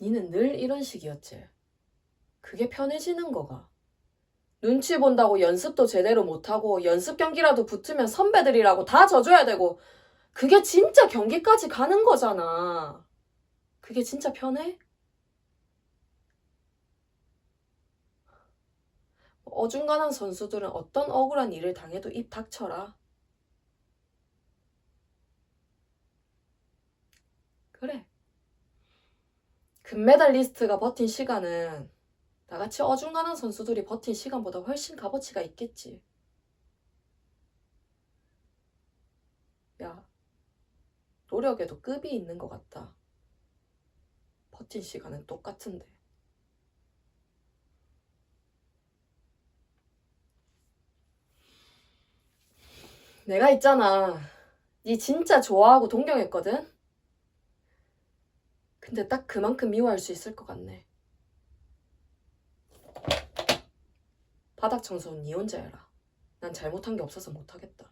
니는 늘 이런 식이었지. 그게 편해지는 거가. 눈치 본다고 연습도 제대로 못하고 연습 경기라도 붙으면 선배들이라고 다 져줘야 되고 그게 진짜 경기까지 가는 거잖아. 그게 진짜 편해? 어중간한 선수들은 어떤 억울한 일을 당해도 입 닥쳐라. 그래. 금메달 리스트가 버틴 시간은 나같이 어중간한 선수들이 버틴 시간보다 훨씬 값어치가 있겠지. 야, 노력에도 급이 있는 것 같다. 버틴 시간은 똑같은데. 내가 있잖아. 니 진짜 좋아하고 동경했거든? 근데 딱 그만큼 미워할 수 있을 것 같네. 바닥 청소는 니 혼자 해라. 난 잘못한 게 없어서 못하겠다.